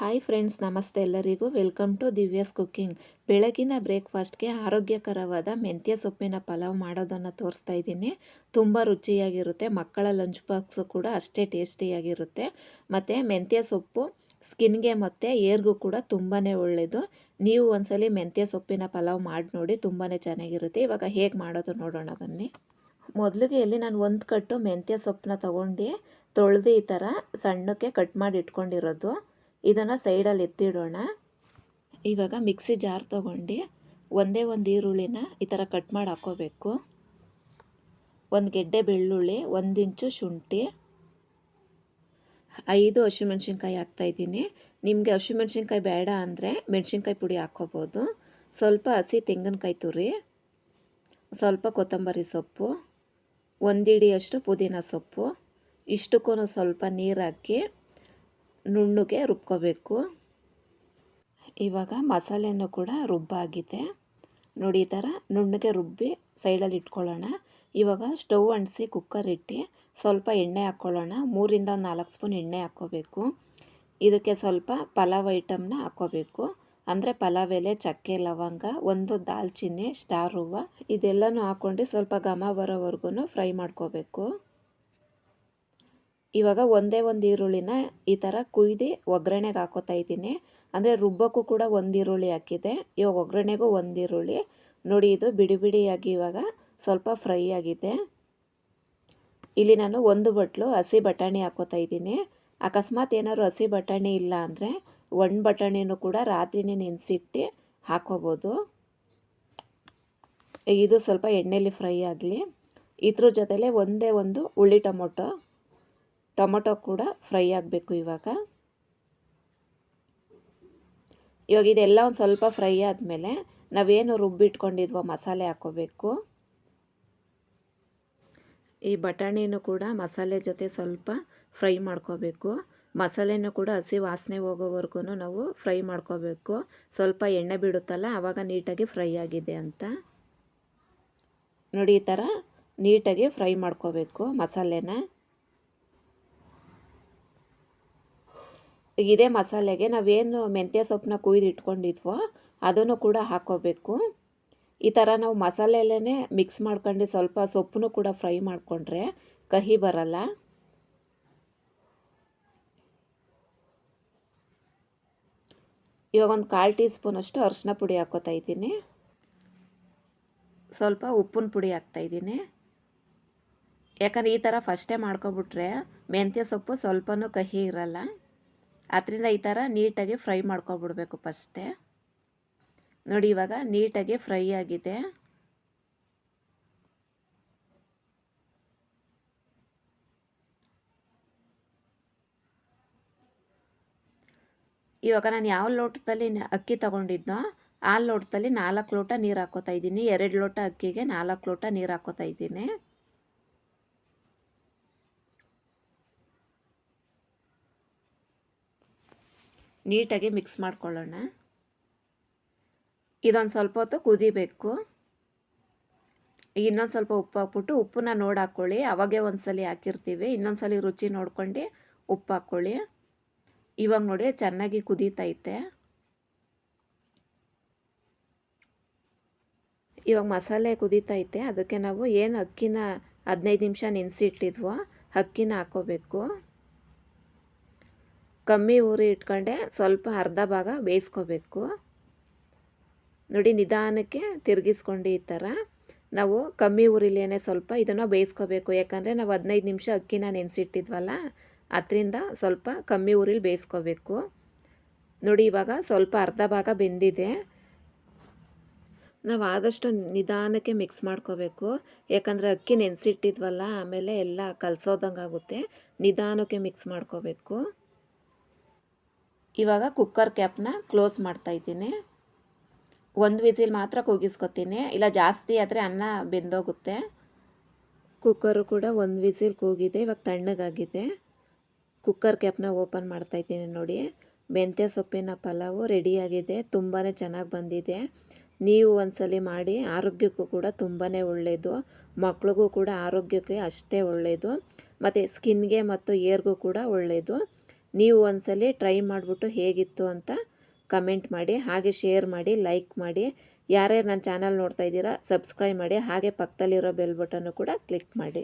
Hi friends ನಮಸ್ತೆ ಎಲ್ಲರಿಗೂ. Welcome to Divya's cooking ಬೆಳಗಿನ ಬ್ರೇಕ್ಫಾಸ್ಟ್ಗೆ ಆರೋಗ್ಯಕರವಾದ ಮೆಂತ್ಯ ಸೊಪ್ಪಿನ ಪಲಾವ್ ಮಾಡೋದನ್ನು ತೋರಿಸ್ತಾ ಇದ್ದೀನಿ. ತುಂಬ ರುಚಿಯಾಗಿರುತ್ತೆ. ಮಕ್ಕಳ ಲಂಚ್ ಬಾಕ್ಸು ಕೂಡ ಅಷ್ಟೇ ಟೇಸ್ಟಿಯಾಗಿರುತ್ತೆ ಮತ್ತು ಮೆಂತ್ಯ ಸೊಪ್ಪು ಸ್ಕಿನ್ಗೆ ಮತ್ತು ಏರ್ಗೂ ಕೂಡ ತುಂಬಾ ಒಳ್ಳೆಯದು ನೀವು ಒಂದ್ಸಲಿ ಮೆಂತ್ಯ ಸೊಪ್ಪಿನ ಪಲಾವ್ ಮಾಡಿ ನೋಡಿ ತುಂಬಾ ಚೆನ್ನಾಗಿರುತ್ತೆ. ಇವಾಗ ಹೇಗೆ ಮಾಡೋದು ನೋಡೋಣ ಬನ್ನಿ. ಮೊದಲಿಗೆ ಇಲ್ಲಿ ನಾನು ಒಂದು ಕಟ್ಟು ಮೆಂತ್ಯ ಸೊಪ್ಪನ್ನ ತೊಗೊಂಡು. ತೊಳೆದು ಈ ಥರ ಸಣ್ಣಕ್ಕೆ ಕಟ್ ಮಾಡಿ ಇಟ್ಕೊಂಡಿರೋದು. ಇದನ್ನು ಸೈಡಲ್ಲಿ ಎತ್ತಿಡೋಣ. ಇವಾಗ ಮಿಕ್ಸಿ ಜಾರ್ ತೊಗೊಂಡು ಒಂದೇ ಒಂದು ಈರುಳ್ಳಿನ ಈ ಥರ ಕಟ್ ಮಾಡಿ ಹಾಕ್ಕೋಬೇಕು ಒಂದು ಗೆಡ್ಡೆ ಬೆಳ್ಳುಳ್ಳಿ, ಒಂದು ಇಂಚು ಶುಂಠಿ, ಐದು ಹಸಿಮೆಣ್ಸಿನ್ಕಾಯಿ ಹಾಕ್ತಾಯಿದ್ದೀನಿ ನಿಮಗೆ ಹಸಿಮೆಣ್ಸಿನ್ಕಾಯಿ ಬೇಡ ಅಂದರೆ ಮೆಣಸಿನ್ಕಾಯಿ ಪುಡಿ ಹಾಕ್ಕೋಬೋದು ಸ್ವಲ್ಪ ಹಸಿ ತೆಂಗಿನಕಾಯಿ ತುರಿ, ಸ್ವಲ್ಪ ಕೊತ್ತಂಬರಿ ಸೊಪ್ಪು ಒಂದಿಡಿಯಷ್ಟು ಪುದೀನ ಸೊಪ್ಪು ಇಷ್ಟಕ್ಕೂ ಸ್ವಲ್ಪ ನೀರು ಹಾಕಿ ನುಣ್ಣಗೆ ರುಬ್ಕೋಬೇಕು. ಇವಾಗ ಮಸಾಲೆನೂ ಕೂಡ ರುಬ್ಬಾಗಿದೆ. ನೋಡಿ ಈ ಥರ ನುಣ್ಣಗೆ ರುಬ್ಬಿ ಸೈಡಲ್ಲಿ ಇಟ್ಕೊಳ್ಳೋಣ. ಇವಾಗ ಸ್ಟವ್ ಅಂಟಿಸಿ ಕುಕ್ಕರ್ ಇಟ್ಟು ಸ್ವಲ್ಪ ಎಣ್ಣೆ ಹಾಕ್ಕೊಳ್ಳೋಣ. ಮೂರಿಂದ ಒಂದು ನಾಲ್ಕು ಸ್ಪೂನ್ ಎಣ್ಣೆ ಹಾಕ್ಕೋಬೇಕು. ಇದಕ್ಕೆ ಸ್ವಲ್ಪ ಪಲಾವ್ ಐಟಮ್ನ ಹಾಕ್ಕೋಬೇಕು. ಅಂದರೆ ಪಲಾವ್ ಎಲೆ, ಚಕ್ಕೆ, ಲವಂಗ, ಒಂದು ದಾಲ್ಚಿನ್ನಿ, ಸ್ಟಾರ್ ಹೂವು, ಇದೆಲ್ಲನೂ ಹಾಕ್ಕೊಂಡು ಸ್ವಲ್ಪ ಘಮ ಬರೋವರೆಗೂ ಫ್ರೈ ಮಾಡ್ಕೋಬೇಕು. ಇವಾಗ ಒಂದೇ ಒಂದು ಈರುಳ್ಳಿನ ಈ ಥರ ಕುಯ್ದು ಒಗ್ಗರಣೆಗೆ ಹಾಕೋತಾ ಇದ್ದೀನಿ. ಅಂದರೆ ರುಬ್ಬಕ್ಕೂ ಕೂಡ ಒಂದು ಈರುಳ್ಳಿ ಹಾಕಿದೆ. ಇವಾಗ ಒಗ್ಗರಣೆಗೂ ಒಂದು ಈರುಳ್ಳಿ. ನೋಡಿ, ಇದು ಬಿಡಿ ಬಿಡಿಯಾಗಿ ಇವಾಗ ಸ್ವಲ್ಪ ಫ್ರೈ ಆಗಿದೆ. ಇಲ್ಲಿ ನಾನು ಒಂದು ಬಟ್ಲು ಹಸಿ ಬಟಾಣಿ ಹಾಕೋತಾ ಇದ್ದೀನಿ. ಅಕಸ್ಮಾತ್ ಏನಾದ್ರು ಹಸಿ ಬಟಾಣಿ ಇಲ್ಲ ಅಂದರೆ ಒಣ ಬಟಾಣಿನೂ ಕೂಡ ರಾತ್ರಿನೇ ನೆನೆಸಿಟ್ಟು ಹಾಕೋಬೋದು. ಇದು ಸ್ವಲ್ಪ ಎಣ್ಣೆಯಲ್ಲಿ ಫ್ರೈ ಆಗಲಿ. ಇದ್ರ ಜೊತೆಲೆ ಒಂದೇ ಒಂದು ಹುಳಿ ಟೊಮೊಟೊ. ಟೊಮೊಟೊ ಕೂಡ ಫ್ರೈ ಆಗಬೇಕು ಇವಾಗ. ಇವಾಗ ಇದೆಲ್ಲ ಒಂದು ಸ್ವಲ್ಪ ಫ್ರೈ ಆದಮೇಲೆ ನಾವೇನು ರುಬ್ಬಿಟ್ಕೊಂಡಿದ್ವೋ ಮಸಾಲೆ ಹಾಕೋಬೇಕು. ಈ ಬಟಾಣಿನೂ ಕೂಡ ಮಸಾಲೆ ಜೊತೆ ಸ್ವಲ್ಪ ಫ್ರೈ ಮಾಡ್ಕೋಬೇಕು. ಮಸಾಲೆನೂ ಕೂಡ ಹಸಿ ವಾಸನೆ ಹೋಗೋವರೆಗೂ ನಾವು ಫ್ರೈ ಮಾಡ್ಕೋಬೇಕು. ಸ್ವಲ್ಪ ಎಣ್ಣೆ ಬಿಡುತ್ತಲ್ಲ ಆವಾಗ ನೀಟಾಗಿ ಫ್ರೈ ಆಗಿದೆ ಅಂತ. ನೋಡಿ ಈ ಥರ ನೀಟಾಗಿ ಫ್ರೈ ಮಾಡ್ಕೋಬೇಕು ಮಸಾಲೆನ. ಇದೇ ಮಸಾಲೆಗೆ ನಾವೇನು ಮೆಂತ್ಯ ಸೊಪ್ಪನ್ನ ಕುಯ್ದಿಟ್ಕೊಂಡಿದ್ವೋ ಅದನ್ನು ಕೂಡ ಹಾಕ್ಕೋಬೇಕು. ಈ ಥರ ನಾವು ಮಸಾಲೆಯಲ್ಲೇ ಮಿಕ್ಸ್ ಮಾಡ್ಕೊಂಡು ಸ್ವಲ್ಪ ಸೊಪ್ಪನ್ನು ಕೂಡ ಫ್ರೈ ಮಾಡಿಕೊಂಡ್ರೆ ಕಹಿ ಬರಲ್ಲ. ಇವಾಗ ಒಂದು ಕಾಲು ಟೀ ಸ್ಪೂನಷ್ಟು ಅರಿಶಿನ ಪುಡಿ ಹಾಕ್ಕೋತಾ ಇದ್ದೀನಿ. ಸ್ವಲ್ಪ ಉಪ್ಪಿನ ಪುಡಿ ಹಾಕ್ತಾಯಿದ್ದೀನಿ ಯಾಕಂದರೆ ಈ ಥರ ಫಸ್ಟೇ ಮಾಡ್ಕೊಬಿಟ್ರೆ ಮೆಂತ್ಯ ಸೊಪ್ಪು ಸ್ವಲ್ಪನೂ ಕಹಿ ಇರಲ್ಲ. ಅದರಿಂದ ಈ ಥರ ನೀಟಾಗಿ ಫ್ರೈ ಮಾಡ್ಕೊಬಿಡ್ಬೇಕು ಫಸ್ಟೇ. ನೋಡಿ, ಇವಾಗ ನೀಟಾಗಿ ಫ್ರೈ ಆಗಿದೆ. ಇವಾಗ ನಾನು ಯಾವ ಲೋಟದಲ್ಲಿ ಅಕ್ಕಿ ತಗೊಂಡಿದ್ನೋ ಆ ಲೋಟದಲ್ಲಿ ನಾಲ್ಕು ಲೋಟ ನೀರು ಹಾಕೋತಾ ಇದ್ದೀನಿ. ಎರಡು ಲೋಟ ಅಕ್ಕಿಗೆ ನಾಲ್ಕು ಲೋಟ ನೀರು ಹಾಕೋತಾ ಇದ್ದೀನಿ. ನೀಟಾಗಿ ಮಿಕ್ಸ್ ಮಾಡ್ಕೊಳ್ಳೋಣ. ಇದೊಂದು ಸ್ವಲ್ಪ ಹೊತ್ತು ಕುದಿಬೇಕು. ಇನ್ನೊಂದು ಸ್ವಲ್ಪ ಉಪ್ಪು ಹಾಕ್ಬಿಟ್ಟು ಉಪ್ಪನ್ನ ನೋಡಿ ಹಾಕ್ಕೊಳ್ಳಿ ಅವಾಗೆ ಒಂದು ಸಲ ಹಾಕಿರ್ತೀವಿ. ಇನ್ನೊಂದು ಸಲ ರುಚಿ ನೋಡ್ಕೊಂಡು ಉಪ್ಪು ಹಾಕ್ಕೊಳ್ಳಿ. ಇವಾಗ ನೋಡಿ ಚೆನ್ನಾಗಿ ಕುದೀತೈತೆ. ಇವಾಗ ಮಸಾಲೆ ಕುದೀತೈತೆ. ಅದಕ್ಕೆ ನಾವು ಏನು ಅಕ್ಕಿನ ಹದಿನೈದು ನಿಮಿಷ ನೆನೆಸಿಟ್ಟಿದ್ವೋ ಅಕ್ಕಿನ ಹಾಕೋಬೇಕು ಕಮ್ಮಿ ಊರಿ ಇಟ್ಕೊಂಡೆ ಸ್ವಲ್ಪ ಅರ್ಧ ಭಾಗ ಬೇಯಿಸ್ಕೋಬೇಕು. ನೋಡಿ ನಿಧಾನಕ್ಕೆ ತಿರುಗಿಸ್ಕೊಂಡು ಈ ಥರ. ನಾವು ಕಮ್ಮಿ ಉರಿಲೇ ಸ್ವಲ್ಪ ಇದನ್ನು ಬೇಯಿಸ್ಕೋಬೇಕು. ಯಾಕಂದರೆ ನಾವು ಹದಿನೈದು ನಿಮಿಷ ಅಕ್ಕಿನ ನೆನೆಸಿಟ್ಟಿದ್ವಲ್ಲ, ಅದರಿಂದ ಸ್ವಲ್ಪ ಕಮ್ಮಿ ಊರಿಲಿ ಬೇಯಿಸ್ಕೋಬೇಕು. ನೋಡಿ ಇವಾಗ ಸ್ವಲ್ಪ ಅರ್ಧ ಭಾಗ ಬೆಂದಿದೆ. ನಾವು ಆದಷ್ಟು ನಿಧಾನಕ್ಕೆ ಮಿಕ್ಸ್ ಮಾಡ್ಕೋಬೇಕು. ಯಾಕಂದರೆ ಅಕ್ಕಿ ನೆನೆಸಿಟ್ಟಿದ್ವಲ್ಲ, ಆಮೇಲೆ ಎಲ್ಲ ಕಲಸೋದಂಗಾಗುತ್ತೆ. ನಿಧಾನಕ್ಕೆ ಮಿಕ್ಸ್ ಮಾಡ್ಕೋಬೇಕು. ಇವಾಗ ಕುಕ್ಕರ್ ಕ್ಯಾಪ್ನ ಕ್ಲೋಸ್ ಮಾಡ್ತಾಯಿದ್ದೀನಿ ಒಂದು ವಿಸಿಲ್ ಮಾತ್ರ ಕೂಗಿಸ್ಕೊತೀನಿ. ಇಲ್ಲ, ಜಾಸ್ತಿ ಆದರೆ ಅನ್ನ ಬೆಂದೋಗುತ್ತೆ. ಕುಕ್ಕರು ಕೂಡ ಒಂದು ವಿಸಿಲ್ ಕೂಗಿದೆ, ಇವಾಗ ತಣ್ಣಗಾಗಿದೆ. ಕುಕ್ಕರ್ ಕ್ಯಾಪ್ನ ಓಪನ್ ಮಾಡ್ತಾಯಿದ್ದೀನಿ ನೋಡಿ. ಮೆಂತ್ಯ ಸೊಪ್ಪಿನ ಪಲಾವು ರೆಡಿಯಾಗಿದೆ ತುಂಬಾ ಚೆನ್ನಾಗಿ ಬಂದಿದೆ. ನೀವು ಒಂದ್ಸಲಿ ಮಾಡಿ, ಆರೋಗ್ಯಕ್ಕೂ ಕೂಡ ತುಂಬಾ ಒಳ್ಳೆಯದು ಮಕ್ಳಿಗೂ ಕೂಡ ಆರೋಗ್ಯಕ್ಕೆ ಅಷ್ಟೇ ಒಳ್ಳೆಯದು ಮತ್ತು ಸ್ಕಿನ್ಗೆ ಮತ್ತು ಏರ್ಗೂ ಕೂಡ ಒಳ್ಳೆಯದು ನೀವು ಒಂದ್ಸಲಿ ಟ್ರೈ ಮಾಡಿಬಿಟ್ಟು ಹೇಗಿತ್ತು ಅಂತ ಕಮೆಂಟ್ ಮಾಡಿ, ಹಾಗೆ ಶೇರ್ ಮಾಡಿ, ಲೈಕ್ ಮಾಡಿ. ಯಾರ್ಯಾರು ನನ್ನ ಚಾನಲ್ ನೋಡ್ತಾ ಇದ್ದೀರಾ, ಸಬ್ಸ್ಕ್ರೈಬ್ ಮಾಡಿ. ಹಾಗೆ ಪಕ್ಕದಲ್ಲಿರೋ ಬೆಲ್ ಬಟನ್ನು ಕೂಡ ಕ್ಲಿಕ್ ಮಾಡಿ.